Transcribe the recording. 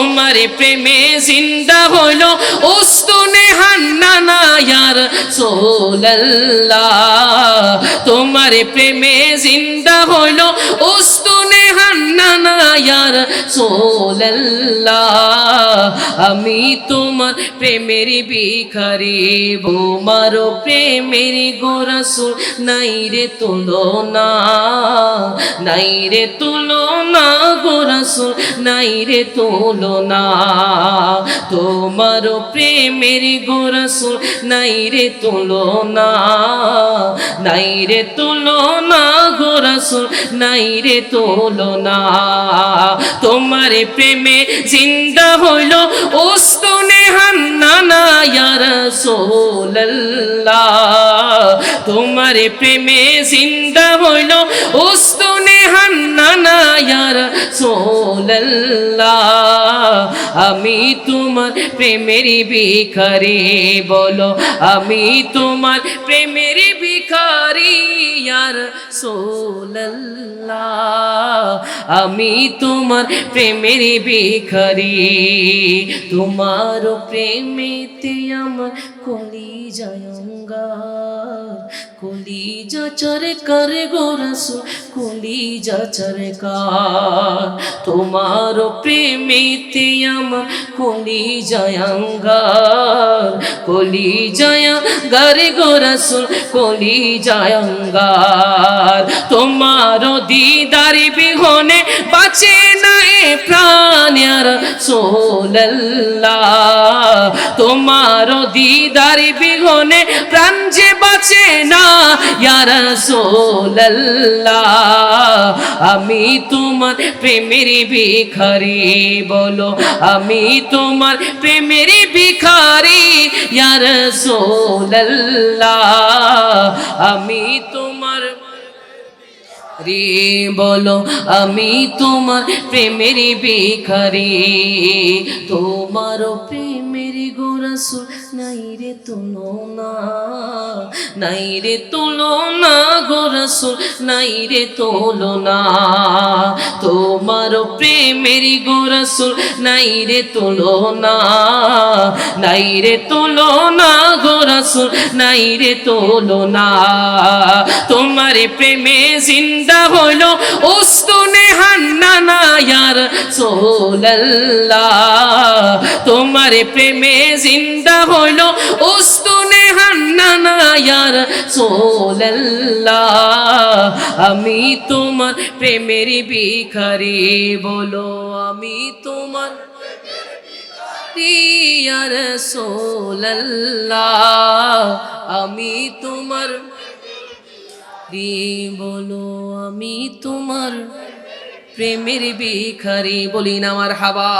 তোমার প্রেমে জিন্দা হইল উস্তুনে হান্নানা ইয়ার সোলাল্লাহ। তোমার প্রেমে জিন্দা হইল উস্তুনে ইয়ার সোল্লাহ। আমি তোমার প্রেমের ভিখারি, বোমার প্রেমের গোরসুল নাই রে তুলো না নাই রে তুলো না গোরসুল নাই রে তুলো না তোমার প্রেমের গোরসুল নাই রে তুলো না নাই রে তুলো না গোরসুল নাই রে তুলো না তোমার প্রেমে জিন্দা হইল উস্তুনে হান্নানা তোমার প্রেমে জিন্দা হইল উস্তুনে হান্নানা, ইয়া আমি তোমার প্রেমের ভিখারি, বলো, আমি তোমার প্রেমের ভিখারি। ইয়া রাসূলুল্লাহ আমি তোমার প্রেমের ভিখারি তোমার প্রেমেতে আমার কলি জয়ঙ্গার কলি জচর কর গোরসু কলি জচর কার। তোমার প্রেমেতে আমার কলি জয়ঙ্গার কলি জয় গরে গোরসুল কলি জয়ঙ্গার তোমার দিদারি বিহনে বাঁচে না এ প্রাণের সোল্লাহ তোমার দিদারি বিহনে প্রাণ যে বাঁচে না ইয়ার সোল্লাহ আমি তোমার প্রেমের ভিখারি বলো, আমি তোমার প্রেমের ভিখারি ইয়ার সোল্লাহ আমি তোমার রে বলো আমি তোমার প্রেমের ভিখারি। তোমার প্রেমের গোরসুল নাই রে তুলো না নাই রে তুলো না গোরসুল নাই রে তোলো না তোমার প্রেমের গোরসুল নাই রে তোলো না নাই রে তোলো না গোরসুল নাই রে তোলো না তোমার প্রেমে জিন্দা হইল উস্তুনে হান্নানা ইয়ার সোল্লাহ তোমার প্রেমে জিন্দা হইল উস্তুনে হান্নানা ইয়ার সোল্লাহ। আমি তোমার প্রেমের ভিখারি বলো, আমি তোমার ইয়ার সোল্লাহ। আমি তোমার বলো, আমি তোমার প্রেমের ভিখারি। বলি না আমার হাবা।